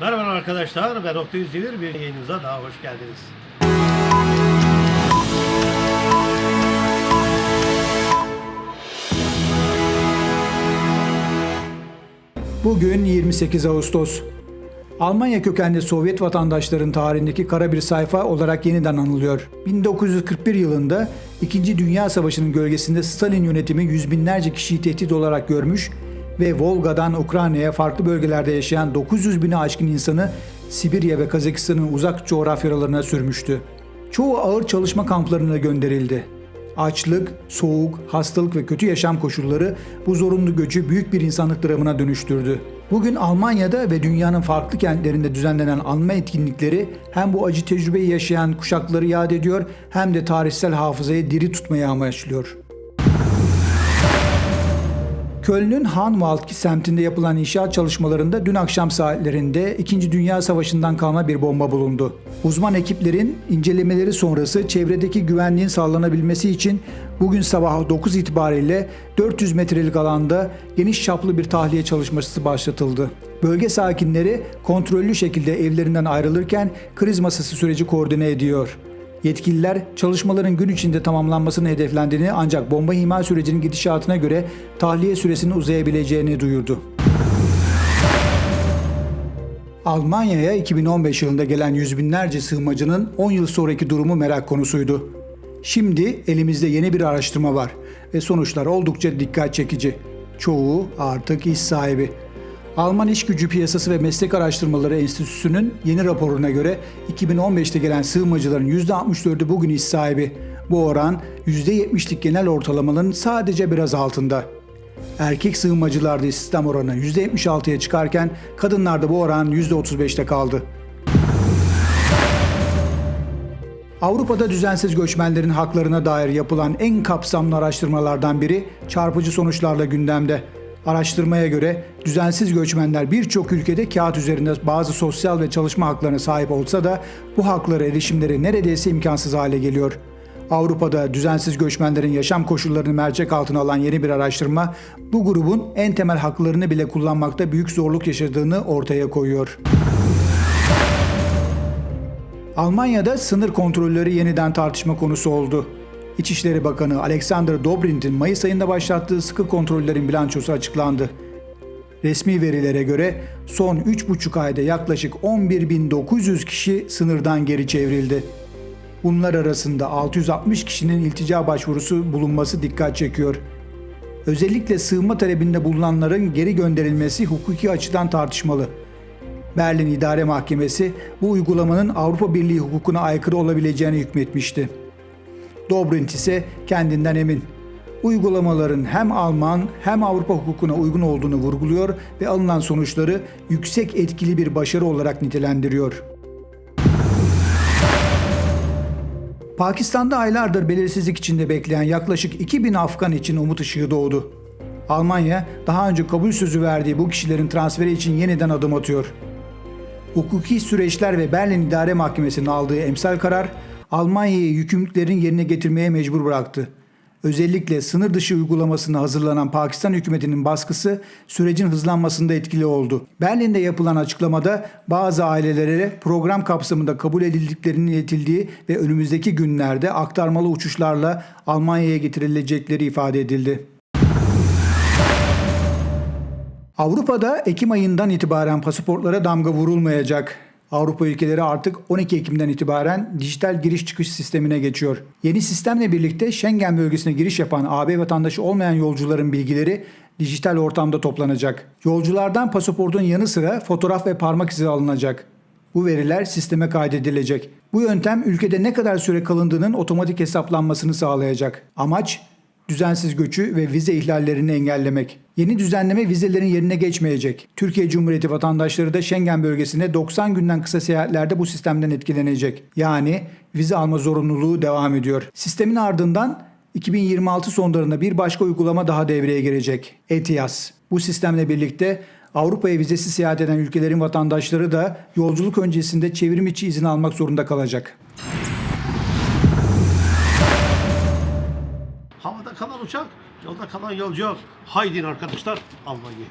Merhaba arkadaşlar, ben Oktay Üzdemir. Bir yayınımıza daha hoş geldiniz. Bugün 28 Ağustos. Almanya kökenli Sovyet vatandaşların tarihindeki kara bir sayfa olarak yeniden anılıyor. 1941 yılında 2. Dünya Savaşı'nın gölgesinde Stalin yönetimi yüz binlerce kişiyi tehdit olarak görmüş ve Volga'dan Ukrayna'ya farklı bölgelerde yaşayan 900 bini aşkın insanı Sibirya ve Kazakistan'ın uzak coğrafyalarına sürmüştü. Çoğu ağır çalışma kamplarına gönderildi. Açlık, soğuk, hastalık ve kötü yaşam koşulları bu zorunlu göçü büyük bir insanlık dramına dönüştürdü. Bugün Almanya'da ve dünyanın farklı kentlerinde düzenlenen anma etkinlikleri hem bu acı tecrübeyi yaşayan kuşakları yad ediyor hem de tarihsel hafızayı diri tutmayı amaçlıyor. Köln'ün Hanwaldki semtinde yapılan inşaat çalışmalarında dün akşam saatlerinde 2. Dünya Savaşı'ndan kalma bir bomba bulundu. Uzman ekiplerin incelemeleri sonrası çevredeki güvenliğin sağlanabilmesi için bugün sabah 9 itibariyle 400 metrelik alanda geniş çaplı bir tahliye çalışması başlatıldı. Bölge sakinleri kontrollü şekilde evlerinden ayrılırken kriz masası süreci koordine ediyor. Yetkililer çalışmaların gün içinde tamamlanmasını hedeflendiğini ancak bomba imha sürecinin gidişatına göre tahliye süresinin uzayabileceğini duyurdu. Almanya'ya 2015 yılında gelen yüz binlerce sığınmacının 10 yıl sonraki durumu merak konusuydu. Şimdi elimizde yeni bir araştırma var ve sonuçlar oldukça dikkat çekici. Çoğu artık iş sahibi. Alman İş Gücü Piyasası ve Meslek Araştırmaları Enstitüsü'nün yeni raporuna göre 2015'te gelen sığınmacıların %64'ü bugün iş sahibi. Bu oran %70'lik genel ortalamanın sadece biraz altında. Erkek sığınmacılarda istihdam oranı %76'ya çıkarken kadınlarda bu oran %35'te kaldı. Avrupa'da düzensiz göçmenlerin haklarına dair yapılan en kapsamlı araştırmalardan biri çarpıcı sonuçlarla gündemde. Araştırmaya göre düzensiz göçmenler birçok ülkede kağıt üzerinde bazı sosyal ve çalışma haklarına sahip olsa da bu haklara erişimleri neredeyse imkansız hale geliyor. Avrupa'da düzensiz göçmenlerin yaşam koşullarını mercek altına alan yeni bir araştırma bu grubun en temel haklarını bile kullanmakta büyük zorluk yaşadığını ortaya koyuyor. Almanya'da sınır kontrolleri yeniden tartışma konusu oldu. İçişleri Bakanı Alexander Dobrindt'in Mayıs ayında başlattığı sıkı kontrollerin bilançosu açıklandı. Resmi verilere göre son 3,5 ayda yaklaşık 11.900 kişi sınırdan geri çevrildi. Bunlar arasında 660 kişinin iltica başvurusu bulunması dikkat çekiyor. Özellikle sığınma talebinde bulunanların geri gönderilmesi hukuki açıdan tartışmalı. Berlin İdare Mahkemesi bu uygulamanın Avrupa Birliği hukukuna aykırı olabileceğini hükmetmişti. Dobrindt ise kendinden emin. Uygulamaların hem Alman hem Avrupa hukukuna uygun olduğunu vurguluyor ve alınan sonuçları yüksek etkili bir başarı olarak nitelendiriyor. Pakistan'da aylardır belirsizlik içinde bekleyen yaklaşık 2000 Afgan için umut ışığı doğdu. Almanya daha önce kabul sözü verdiği bu kişilerin transferi için yeniden adım atıyor. Hukuki süreçler ve Berlin İdare Mahkemesi'nin aldığı emsal karar Almanya'yı yükümlülüklerin yerine getirmeye mecbur bıraktı. Özellikle sınır dışı uygulamasına hazırlanan Pakistan hükümetinin baskısı sürecin hızlanmasında etkili oldu. Berlin'de yapılan açıklamada bazı ailelere program kapsamında kabul edildiklerinin iletildiği ve önümüzdeki günlerde aktarmalı uçuşlarla Almanya'ya getirilecekleri ifade edildi. Avrupa'da Ekim ayından itibaren pasaportlara damga vurulmayacak. Avrupa ülkeleri artık 12 Ekim'den itibaren dijital giriş çıkış sistemine geçiyor. Yeni sistemle birlikte Schengen bölgesine giriş yapan AB vatandaşı olmayan yolcuların bilgileri dijital ortamda toplanacak. Yolculardan pasaportun yanı sıra fotoğraf ve parmak izi alınacak. Bu veriler sisteme kaydedilecek. Bu yöntem ülkede ne kadar süre kalındığının otomatik hesaplanmasını sağlayacak. Amaç düzensiz göçü ve vize ihlallerini engellemek. Yeni düzenleme vizelerin yerine geçmeyecek. Türkiye Cumhuriyeti vatandaşları da Schengen bölgesine 90 günden kısa seyahatlerde bu sistemden etkilenecek. Yani vize alma zorunluluğu devam ediyor. Sistemin ardından 2026 sonlarında bir başka uygulama daha devreye girecek. ETIAS. Bu sistemle birlikte Avrupa'ya vizesiz seyahat eden ülkelerin vatandaşları da yolculuk öncesinde çevrim içi izin almak zorunda kalacak. Havada kalan uçak, yolda kalan yolcu yok. Haydin arkadaşlar, Almanya.